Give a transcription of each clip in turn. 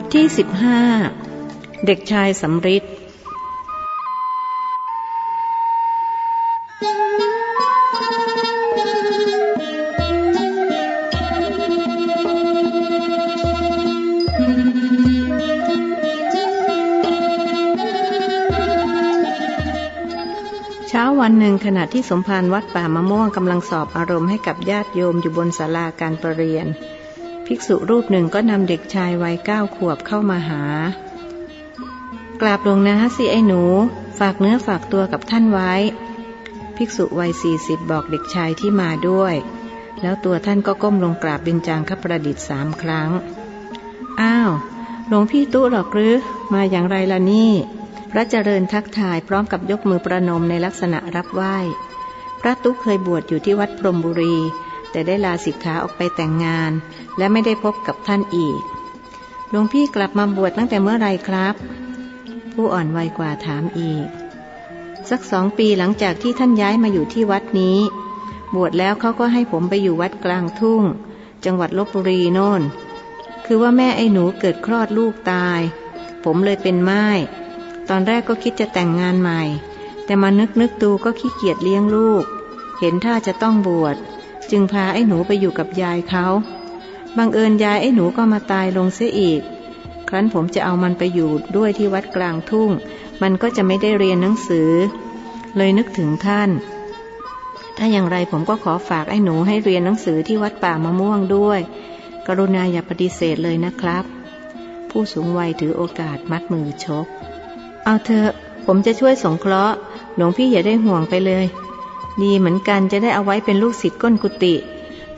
บทที่สิบห้าเด็กชายสำริดเช้าวันหนึ่งขณะที่สมภารวัดป่ามะม่วงกำลังสอบอารมณ์ให้กับญาติโยมอยู่บนศาลาการประเรียน ภิกษุรูปหนึ่งก็นำเด็กชายวัยเก้าขวบเข้ามาหา กราบหลวงนะสิไอ้หนู ฝากเนื้อฝากตัวกับท่านไว้ ภิกษุวัยสี่สิบบอกเด็กชายที่มาด้วย แล้วตัวท่านก็ก้มลงกราบเบญจางคประดิษฐ์สามครั้ง อ้าว หลวงพี่ตู้หรอกหรือ มาอย่างไรล่ะนี่ พระเจริญทักทายพร้อมกับยกมือประนมในลักษณะรับไหว้ พระตุ๊กเคยบวชอยู่ที่วัดพรมบุรี แต่ได้ลาสิกขาออกไปแต่งงาน และไม่ได้พบกับท่านอีก หลวงพี่กลับมาบวชตั้งแต่เมื่อไรครับ ผู้อ่อนวัยกว่าถามอีก สักสองปีหลังจากที่ท่านย้ายมาอยู่ที่วัดนี้ บวชแล้วเขาก็ให้ผมไปอยู่วัดกลางทุ่ง จังหวัดลบบุรีโน่น คือว่าแม่ไอ้หนูเกิดคลอดลูกตาย ผมเลยเป็นไม้ตอนแรกก็คิดจะแต่งงานใหม่ แต่มานึกนึกดูก็ขี้เกียจเลี้ยงลูก เห็นท่าจะต้องบวช จึงพาไอ้หนูไปอยู่กับยายเขา บังเอิญยายไอ้หนูก็มาตายลงเสียอีก ครั้นผมจะเอามันไปอยู่ด้วยที่วัดกลางทุ่ง มันก็จะไม่ได้เรียนหนังสือ เลยนึกถึงท่าน ถ้าอย่างไรผมก็ขอฝากไอ้หนูให้เรียนหนังสือที่วัดป่ามะม่วงด้วย กรุณาอย่าปฏิเสธเลยนะครับ ผู้สูงวัยถือโอกาสมัดมือชก เอาเถอะ ผมจะช่วยสงเคราะห์ หลวงพี่อย่าได้ห่วงไปเลย ดีเหมือนกันจะได้เอาไว้เป็นลูกศิษย์ก้นกุฏิ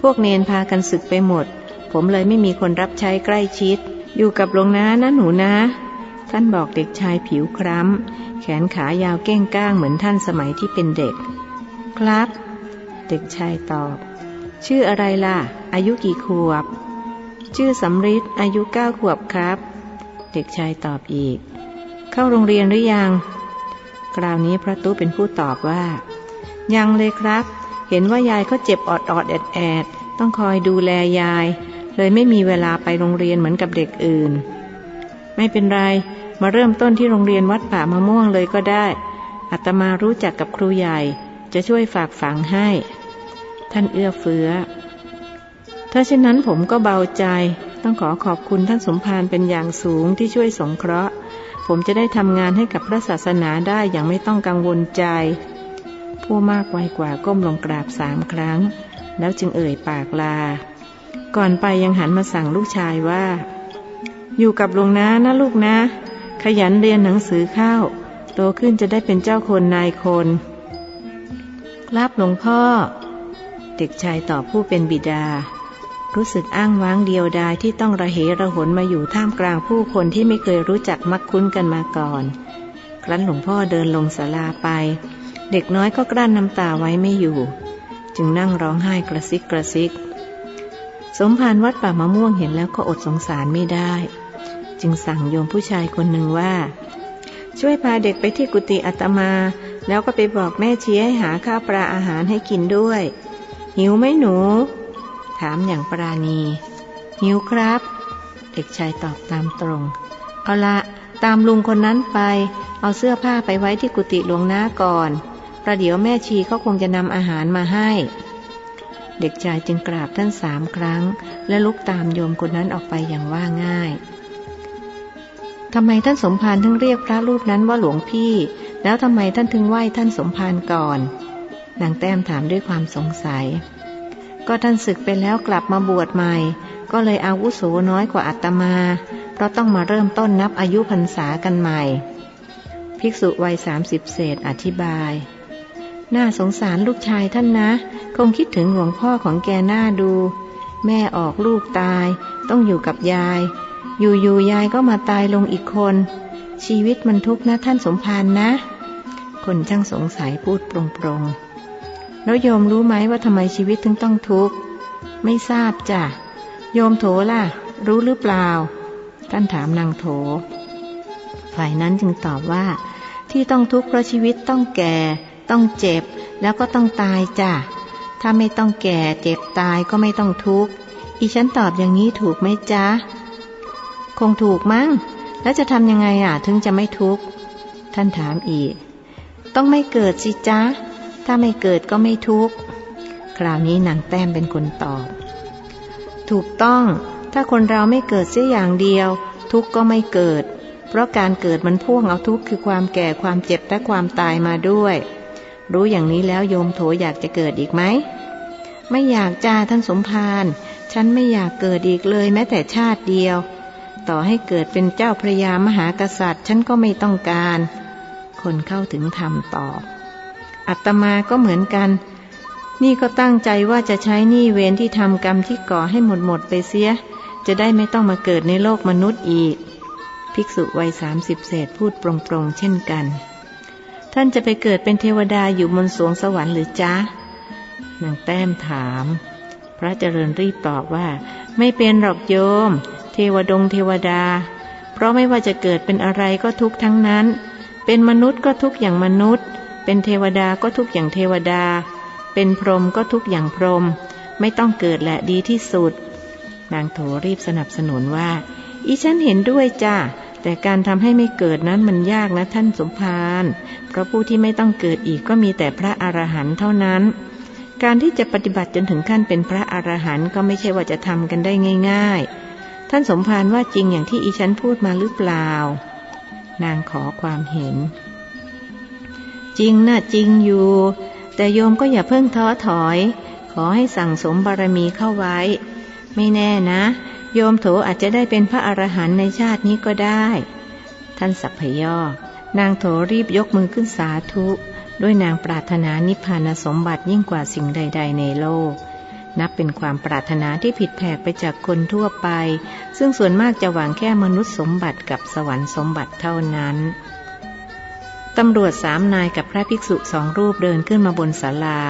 พวกเนนพากันศึกไปหมด ผมเลยไม่มีคนรับใช้ใกล้ชิด อยู่กับหลวงนานะหนูนะ ท่านบอกเด็กชายผิวคล้ำ แขนขายาวเก้งก้างเหมือนท่านสมัยที่เป็นเด็ก ครับ เด็กชายตอบ ชื่ออะไรล่ะ อายุกี่ขวบ ชื่อสำริดอายุเก้าขวบครับ เด็กชายตอบอีก เข้าโรงเรียนหรือยัง คราวนี้พระตู้เป็นผู้ตอบว่า ยังเลยครับ เห็นว่ายายเขาเจ็บออดออดแอดแอดต้องคอยดูแลยาย เลยไม่มีเวลาไปโรงเรียนเหมือนกับเด็กอื่น ไม่เป็นไร มาเริ่มต้นที่โรงเรียนวัดป่ามะม่วงเลยก็ได้อาตมารู้จักกับครูใหญ่ จะช่วยฝากฝังให้ ท่านเอื้อเฟื้อ ถ้าเช่นนั้นผมก็เบาใจ ต้องขอขอบคุณท่านสมภารเป็นอย่างสูงที่ช่วยสงเคราะห์ ผมจะได้ทำงานให้กับพระศาสนาได้อย่างไม่ต้องกังวลใจ ผู้มากวัยกว่าก้มลงกราบสามครั้ง แล้วจึงเอ่ยปากลา ก่อนไปยังหันมาสั่งลูกชายว่า อยู่กับหลวงนานะลูกนะ ขยันเรียนหนังสือเข้าโตขึ้นจะได้เป็นเจ้าคนนายคนครับหลวงพ่อ เด็กชายตอบผู้เป็นบิดา รู้สึกอ้างว้างเดียวดายที่ต้องระเหระหนมาอยู่ท่ามกลางผู้คนที่ไม่เคยรู้จักมักคุ้นกันมาก่อน ครั้นหลวงพ่อเดินลงศาลาไป เด็กน้อยก็กลั้นน้ำตาไว้ไม่อยู่ จึงนั่งร้องไห้กระซิกกระซิก สมภารวัดป่ามะม่วงเห็นแล้วก็อดสงสารไม่ได้ จึงสั่งโยมผู้ชายคนหนึ่งว่า ช่วยพาเด็กไปที่กุฏิอาตมา แล้วก็ไปบอกแม่ชียให้หาข้าวปลาอาหารให้กินด้วย หิวไหมหนู ถามอย่างปราณี หิวครับ เด็กชายตอบตามตรง เอาละตามลุงคนนั้นไป เอาเสื้อผ้าไปไว้ที่กุฏิหลวงน้าก่อน ประเดี๋ยวแม่ชีเขาคงจะนำอาหารมาให้ เด็กชายจึงกราบท่านสามครั้ง และลุกตามโยมคนนั้นออกไปอย่างว่าง่ายทำไมท่านสมภารถึงเรียกพระรูปนั้นว่าหลวงพี่ แล้วทำไมท่านถึงไหว้ท่านสมภารก่อนนางแต้มถามด้วยความสงสัย ก็ท่านศึกไปแล้วกลับมาบวชใหม่ ก็เลยอาวุโสน้อยกว่าอาตมา เพราะต้องมาเริ่มต้นนับอายุพรรษากันใหม่ ภิกษุวัยสามสิบเศษอธิบาย น่าสงสารลูกชายท่านนะ คงคิดถึงหลวงพ่อของแกหน้าดู แม่ออกลูกตาย ต้องอยู่กับยาย อยู่ๆยายก็มาตายลงอีกคน ชีวิตมันทุกข์นะท่านสมภารนะ คนช่างสงสัยพูดปรงๆ แล้วโยมรู้ไหมว่าทำไมชีวิตถึงต้องทุกข์ ไม่ทราบจ้ะ โยมโถล่ะ รู้หรือเปล่า ท่านถามนางโถ ฝ่ายนั้นจึงตอบว่า ที่ต้องทุกข์เพราะชีวิตต้องแก่ ต้องเจ็บแล้วก็ต้องตายจ้ะ ถ้าไม่ต้องแก่เจ็บตายก็ไม่ต้องทุกข์ อีฉันตอบอย่างนี้ถูกไหมจ๊ะ คงถูกมั้ง แล้วจะทำยังไงอะถึงจะไม่ทุกข์ ท่านถามอีก ต้องไม่เกิดสิจ๊ะ ถ้าไม่เกิดก็ไม่ทุกข์ คราวนี้นางแต้มเป็นคนตอบ ถูกต้อง ถ้าคนเราไม่เกิดเสียอย่างเดียว ทุกข์ก็ไม่เกิด เพราะการเกิดมันพ่วงเอาทุกข์คือความแก่ความเจ็บและความตายมาด้วย รู้อย่างนี้แล้วโยมโถอยากจะเกิดอีกไหม ไม่อยากจ้าท่านสมภาร ฉันไม่อยากเกิดอีกเลยแม้แต่ชาติเดียว ต่อให้เกิดเป็นเจ้าพระยามหากษัตริย์ ฉันก็ไม่ต้องการ คนเข้าถึงธรรมตอบ อัตมาก็เหมือนกัน นี่ก็ตั้งใจว่าจะใช้นี้เวรที่ทำกรรมที่ก่อให้หมดหมดไปเสีย จะได้ไม่ต้องมาเกิดในโลกมนุษย์อีก ภิกษุวัยสามสิบเศษพูดปรงๆเช่นกัน ท่านจะไปเกิดเป็นเทวดาอยู่บนสวงสวรรค์หรือจ๊ะนางแต้มถาม พระเจริญรีบตอบว่า ไม่เป็นหรอกโยม เทวดงเทวดา เพราะไม่ว่าจะเกิดเป็นอะไรก็ทุกทั้งนั้น เป็นมนุษย์ก็ทุกอย่างมนุษย์ เป็นเทวดาก็ทุกอย่างเทวดา เป็นพรหมก็ทุกอย่างพรหมไม่ต้องเกิดแหละดีที่สุด นางโถรีบสนับสนุนว่า อีฉันเห็นด้วยจ้า แต่การทำให้ไม่เกิดนั้นมันยากนะท่านสมภารเพราะผู้ที่ไม่ต้องเกิดอีกก็มีแต่พระอรหันต์เท่านั้น การที่จะปฏิบัติจนถึงขั้นเป็นพระอรหันต์ก็ไม่ใช่ว่าจะทำกันได้ง่าย ๆ ท่านสมภารว่าจริงอย่างที่อีฉันพูดมาหรือเปล่า นางขอความเห็น จริงนะจริงอยู่ แต่โยมก็อย่าเพิ่งท้อถอย ขอให้สั่งสมบารมีเข้าไว้ ไม่แน่นะ โยมโถอาจจะได้เป็นพระอรหันต์ในชาตินี้ก็ได้ ท่านสัพพยอนางโถรีบยกมือขึ้นสาธุ ด้วยนางปรารถนานิพพานสมบัติยิ่งกว่าสิ่งใด ๆ ในโลก นับเป็นความปรารถนาที่ผิดแผกไปจากคนทั่วไป ซึ่งส่วนมากจะหวังแค่มนุษย์สมบัติกับสวรรค์สมบัติเท่านั้นตำรวจสามนายกับพระภิกษุสองรูปเดินขึ้นมาบนศาลา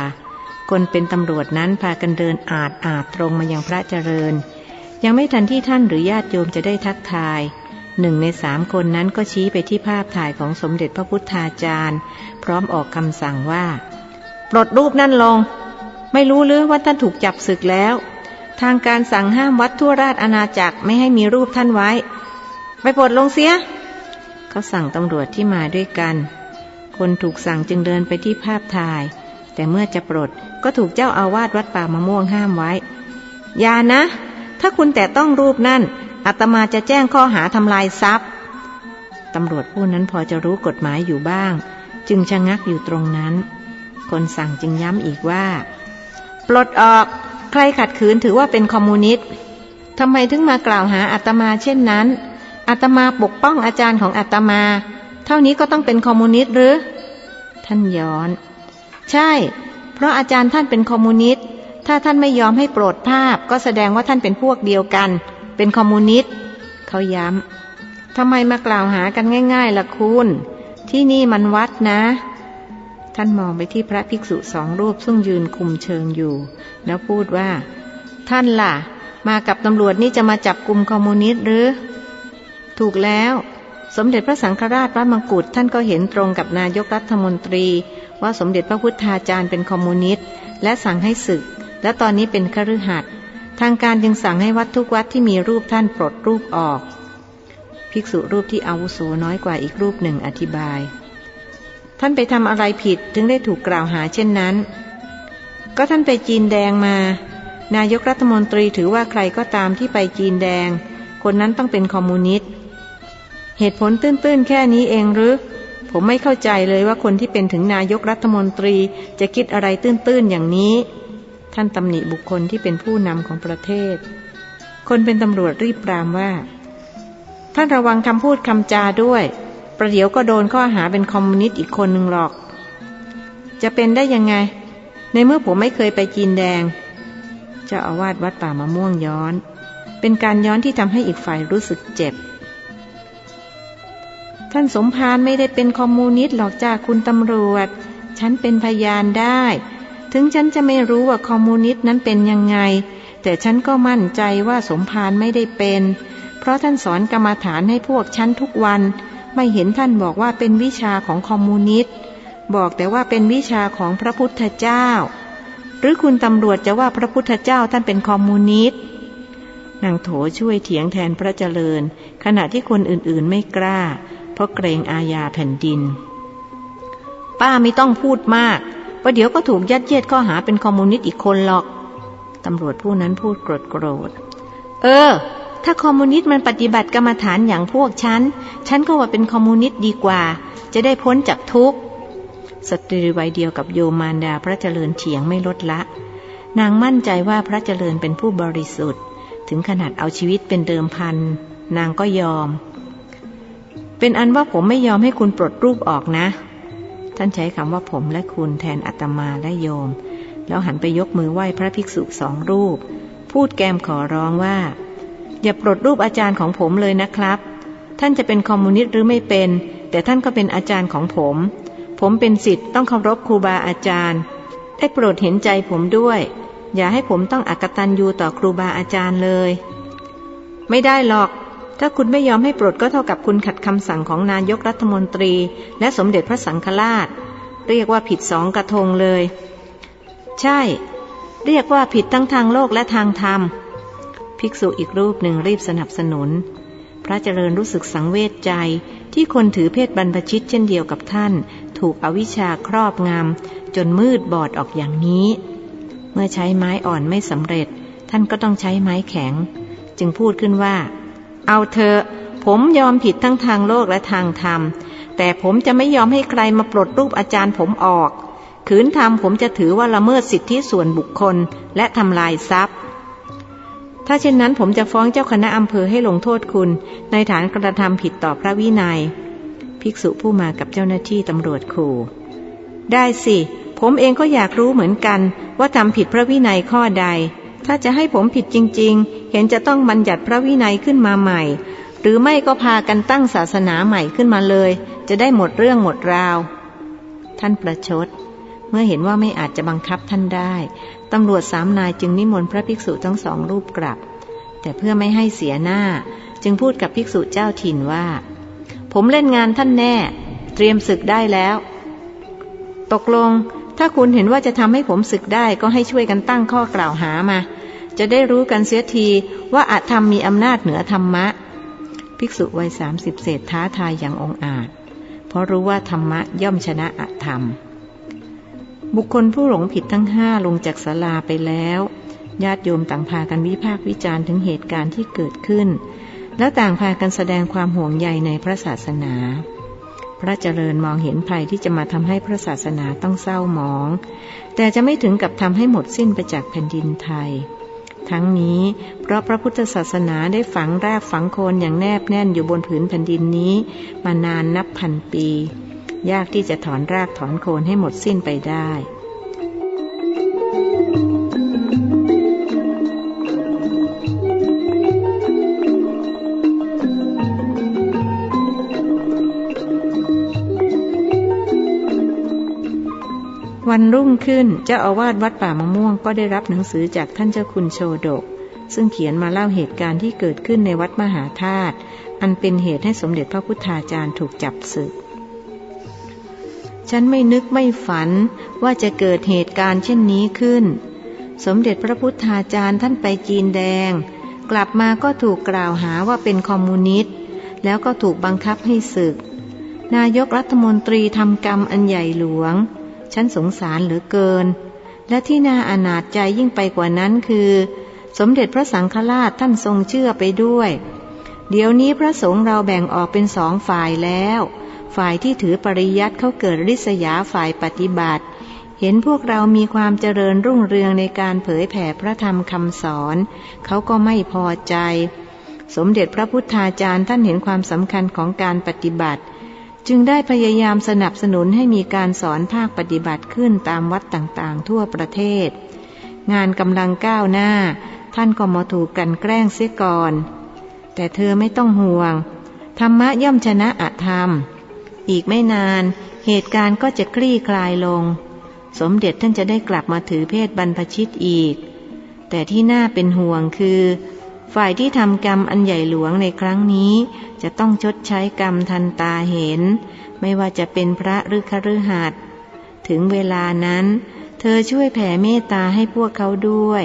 คนเป็นตำรวจนั้นพากันเดินอาดอาดตรงมายังพระเจริญ ยังไม่ทันที่ท่านหรือญาติโยมจะได้ทักทาย หนึ่งในสามคนนั้นก็ชี้ไปที่ภาพถ่ายของสมเด็จพระพุทธาจารย์ พร้อมออกคำสั่งว่า ปลดรูปนั่นลง ไม่รู้หรือว่าท่านถูกจับศึกแล้ว ทางการสั่งห้ามวัดทั่วราชอาณาจักรไม่ให้มีรูปท่านไว้ ไปปลดลงเสีย เขาสั่งตำรวจที่มาด้วยกัน คนถูกสั่งจึงเดินไปที่ภาพถ่าย แต่เมื่อจะปลดก็ถูกเจ้าอาวาสวัดป่ามะม่วงห้ามไว้ อย่านะ ถ้าคุณแต่ต้องรูปนั่นอาตมาจะแจ้งข้อหาทำลายทรัพย์ตำรวจผู้นั้นพอจะรู้กฎหมายอยู่บ้าง จึงชะงักอยู่ตรงนั้น คนสั่งจึงย้ำอีกว่า ปลดออกใครขัดขืนถือว่าเป็นคอมมูนิสต์ทำไมถึงมากล่าวหาอาตมาเช่นนั้นอาตมาปกป้องอาจารย์ของอาตมา เท่านี้ก็ต้องเป็นคอมมูนิสต์หรือ ท่านย้อน ใช่ เพราะอาจารย์ท่านเป็นคอมมูนิสต์ ถ้าท่านไม่ยอมให้โปรดภาพ ก็แสดงว่าท่านเป็นพวกเดียวกัน เป็นคอมมูนิสต์เขาย้ำทำไมมากล่าวหากันง่าย ๆล่ะคุณ ที่นี่มันวัดนะ ท่านมองไปที่พระภิกษุสองรูปซึ่งยืนคุมเชิงอยู่ แล้วพูดว่า ท่านล่ะ มากับตำรวจนี่จะมาจับกลุ่มคอมมูนิสต์หรือ ถูกแล้วสมเด็จพระสังฆราชวัดมกุฎท่านก็เห็นตรงกับนายกรัฐมนตรี ว่าสมเด็จพระพุทธาจารย์เป็นคอมมิวนิสต์และสั่งให้ศึก และตอนนี้เป็นคฤหัสถ์ทางการจึงสั่งให้วัดทุกวัดที่มีรูปท่านปลดรูปออก ภิกษุรูปที่อาวุโสน้อยกว่าอีกรูปหนึ่งอธิบาย ท่านไปทำอะไรผิดถึงได้ถูกกล่าวหาเช่นนั้น ก็ท่านไปจีนแดงมา นายกรัฐมนตรีถือว่าใครก็ตามที่ไปจีนแดง คนนั้นต้องเป็นคอมมิวนิสต์เหตุผลตื้นๆแค่นี้เองหรือผมไม่เข้าใจเลยว่าคนที่เป็นถึงนายกรัฐมนตรีจะคิดอะไรตื้นๆอย่างนี้ ท่านตำหนิบุคคลที่เป็นผู้นำของประเทศ คนเป็นตำรวจรีบปรามว่า ท่านระวังคำพูดคำจาด้วย ประเดี๋ยวก็โดนข้อหาเป็นคอมมิวนิสต์อีกคนหนึ่งหรอก จะเป็นได้ยังไง ในเมื่อผมไม่เคยไปจีนแดง เจ้าอาวาสวัดป่ามะม่วงย้อน เป็นการย้อนที่ทำให้อีกฝ่ายรู้สึกเจ็บ ท่านสมภารไม่ได้เป็นคอมมูนิสต์หรอกจ้าคุณตำรวจ ฉันเป็นพยานได้ ถึงฉันจะไม่รู้ว่าคอมมูนิสต์นั้นเป็นยังไง แต่ฉันก็มั่นใจว่าสมภารไม่ได้เป็น เพราะท่านสอนกรรมฐานให้พวกฉันทุกวัน ไม่เห็นท่านบอกว่าเป็นวิชาของคอมมูนิสต์บอกแต่ว่าเป็นวิชาของพระพุทธเจ้า หรือคุณตำรวจจะว่าพระพุทธเจ้าท่านเป็นคอมมูนิสต์นางโถช่วยเถียงแทนพระเจริญ ขณะที่คนอื่นๆไม่กล้า เพราะเกรงอาญาแผ่นดิน ป้าไม่ต้องพูดมาก ประเดี๋ยวก็ถูกยัดเยียดข้อหาเป็นคอมมิวนิสต์อีกคนหรอก ตำรวจผู้นั้นพูดโกรธโกรธ เออ ถ้าคอมมิวนิสต์มันปฏิบัติกรรมฐานอย่างพวกฉัน ฉันก็ว่าเป็นคอมมิวนิสต์ดีกว่า จะได้พ้นจากทุกข์ สตรีวัยเดียวกับโยมารดาพระเจริญเถียงไม่ลดละ นางมั่นใจว่าพระเจริญเป็นผู้บริสุทธิ์ ถึงขนาดเอาชีวิตเป็นเดิมพัน นางก็ยอม เป็นอันว่าผมไม่ยอมให้คุณปลดรูปออกนะ ท่านใช้คำว่าผมและคุณแทนอัตมาและโยม แล้วหันไปยกมือไหว้พระภิกษุสองรูป พูดแกมขอร้องว่า อย่าปลดรูปอาจารย์ของผมเลยนะครับ ท่านจะเป็นคอมมิวนิสต์หรือไม่เป็น แต่ท่านก็เป็นอาจารย์ของผม ผมเป็นสิทธิ์ต้องเคารพครูบาอาจารย์ ได้โปรดเห็นใจผมด้วย อย่าให้ผมต้องอักตันยูต่อครูบาอาจารย์เลย ไม่ได้หรอก ถ้าคุณไม่ยอมให้ปลดก็เท่ากับคุณขัดคำสั่งของนายกรัฐมนตรี และสมเด็จพระสังฆราช เรียกว่าผิดสองกระทงเลย ใช่ เรียกว่าผิดทั้งทางโลกและทางธรรม ภิกษุอีกรูปหนึ่งรีบสนับสนุน พระเจริญรู้สึกสังเวชใจที่คนถือเพศบรรพชิตเช่นเดียวกับท่าน ถูกอวิชชาครอบงำจนมืดบอดออกอย่างนี้ เมื่อใช้ไม้อ่อนไม่สำเร็จ ท่านก็ต้องใช้ไม้แข็ง จึงพูดขึ้นว่า เอาเถอะ ผมยอมผิดทั้งทางโลกและทางธรรม แต่ผมจะไม่ยอมให้ใครมาปลดรูปอาจารย์ผมออก ขืนทำผมจะถือว่าละเมิดสิทธิส่วนบุคคลและทำลายทรัพย์ ถ้าเช่นนั้นผมจะฟ้องเจ้าคณะอำเภอให้ลงโทษคุณ ในฐานกระทำผิดต่อพระวินัย ภิกษุผู้มากับเจ้าหน้าที่ตำรวจขู่ได้สิ ผมเองก็อยากรู้เหมือนกันว่าทำผิดพระวินัยข้อใด ถ้าจะให้ผมผิดจริง ๆ เห็นจะต้องบัญญัติพระวินัยขึ้นมาใหม่ หรือไม่ก็พากันตั้งศาสนาใหม่ขึ้นมาเลย จะได้หมดเรื่องหมดราว ท่านประชด เมื่อเห็นว่าไม่อาจจะบังคับท่านได้ตำรวจสามนายจึงนิมนต์พระภิกษุทั้งสองรูปกลับ แต่เพื่อไม่ให้เสียหน้า จึงพูดกับภิกษุเจ้าถิ่นว่า ผมเล่นงานท่านแน่ เตรียมศึกได้แล้ว ตกลง ถ้าคุณเห็นว่าจะทำให้ผมศึกได้ก็ให้ช่วยกันตั้งข้อกล่าวหามา จะได้รู้กันเสียทีว่าอาธรรมมีอำนาจเหนือธรรมะ ภิกษุวัยสามสิบเศษท้าทายอย่างองอาจ เพราะรู้ว่าธรรมะย่อมชนะอาธรรม บุคคลผู้หลงผิดทั้งห้าลงจากศาลาไปแล้วญาติโยมต่างพากันวิพากษ์วิจารณ์ถึงเหตุการณ์ที่เกิดขึ้น แล้วต่างพากันแสดงความห่วงใยในพระศาสนา พระเจริญมองเห็นภัยที่จะมาทำให้พระศาสนาต้องเศร้าหมอง แต่จะไม่ถึงกับทำให้หมดสิ้นไปจากแผ่นดินไทย ทั้งนี้เพราะพระพุทธศาสนาได้ฝังรากฝังโคนอย่างแนบแน่นอยู่บนผืนแผ่นดินนี้ มานานนับพันปี ยากที่จะถอนรากถอนโคนให้หมดสิ้นไปได้ วันรุ่งขึ้นเจ้าอาวาสวัดป่ามะม่วงก็ได้รับหนังสือจากท่านเจ้าคุณโชดก ซึ่งเขียนมาเล่าเหตุการณ์ที่เกิดขึ้นในวัดมหาธาตุอันเป็นเหตุให้สมเด็จพระพุทธาจารย์ถูกจับศึก ฉันไม่นึกไม่ฝันว่าจะเกิดเหตุการณ์เช่นนี้ขึ้น สมเด็จพระพุทธาจารย์ท่านไปจีนแดง กลับมาก็ถูกกล่าวหาว่าเป็นคอมมิวนิสต์แล้วก็ถูกบังคับให้ศึก นายกรัฐมนตรีทำกรรมอันใหญ่หลวง ฉันสงสารเหลือเกิน และที่น่าอนาจใจยิ่งไปกว่านั้นคือ สมเด็จพระสังฆราชท่านทรงเชื่อไปด้วย เดี๋ยวนี้พระสงฆ์เราแบ่งออกเป็นสองฝ่ายแล้ว ฝ่ายที่ถือปริยัติเขาเกิดริษยาฝ่ายปฏิบัติ เห็นพวกเรามีความเจริญรุ่งเรืองในการเผยแผ่พระธรรมคำสอน เขาก็ไม่พอใจ สมเด็จพระพุทธาจารย์ท่านเห็นความสำคัญของการปฏิบัติ จึงได้พยายามสนับสนุนให้มีการสอนภาคปฏิบัติขึ้นตามวัดต่างๆ ทั่วประเทศ งานกำลังก้าวหน้า ท่านก็มาถูกกันแกล้งเสียก่อน แต่เธอไม่ต้องห่วง ธรรมะย่อมชนะอธรรม อีกไม่นานเหตุการณ์ก็จะคลี่คลายลง สมเด็จท่านจะได้กลับมาถือเพศบรรพชิตอีก แต่ที่น่าเป็นห่วงคือ ฝ่ายที่ทำกรรมอันใหญ่หลวงในครั้งนี้ จะต้องชดใช้กรรมทันตาเห็น ไม่ว่าจะเป็นพระหรือคฤหัสถ์ถึงเวลานั้น เธอช่วยแผ่เมตตาให้พวกเขาด้วย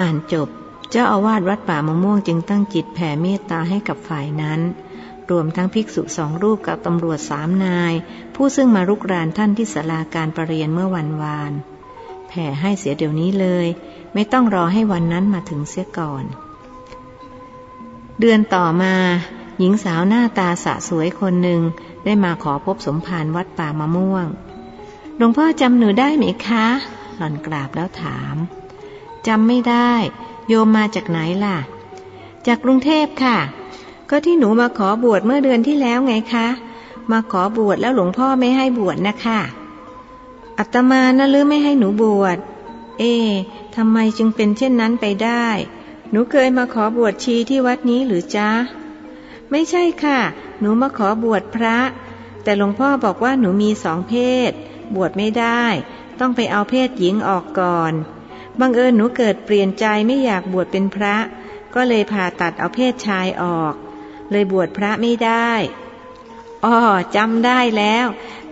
อ่านจบ เจ้าอาวาสวัดป่ามะม่วงจึงตั้งจิตแผ่เมตตาให้กับฝ่ายนั้น รวมทั้งภิกษุสองรูปกับตำรวจสามนาย ผู้ซึ่งมารุกรานท่านที่ศาลาการประเรียนเมื่อวันวาน แผ่ให้เสียเดี๋ยวนี้เลย ไม่ต้องรอให้วันนั้นมาถึงเสียก่อน เดือนต่อมา หญิงสาวหน้าตาสะสวยคนหนึ่งได้มาขอพบสมภารวัดป่ามะม่วง หลวงพ่อจำหนูได้ไหมคะ หล่อนกราบแล้วถาม จำไม่ได้ โยมมาจากไหนล่ะ จากกรุงเทพค่ะ ก็ที่หนูมาขอบวชเมื่อเดือนที่แล้วไงคะ มาขอบวชแล้วหลวงพ่อไม่ให้บวชนะคะ อัตมานะหรือไม่ให้หนูบวช เอ๊ะทำไมจึงเป็นเช่นนั้นไปได้ หนูเคยมาขอบวชชีที่วัดนี้หรือจ๊ะ ไม่ใช่ค่ะ หนูมาขอบวชพระ แต่หลวงพ่อบอกว่าหนูมีสองเพศ บวชไม่ได้ ต้องไปเอาเพศหญิงออกก่อน บังเอิญหนูเกิดเปลี่ยนใจไม่อยากบวชเป็นพระ ก็เลยผ่าตัดเอาเพศชายออก เลยบวชพระไม่ได้ อ๋อจำได้แล้ว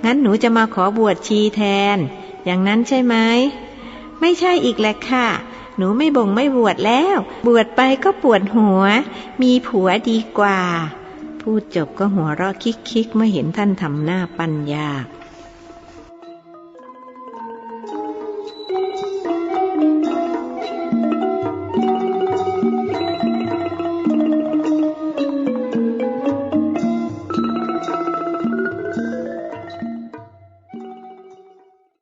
งั้นหนูจะมาขอบวชชีแทน อย่างนั้นใช่ไหม ไม่ใช่อีกแหละค่ะ หนูไม่บ่งไม่บวชแล้ว บวชไปก็ปวดหัว มีผัวดีกว่า พูดจบก็หัวเราะคิกๆเมื่อเห็นท่านทำหน้าปัญญา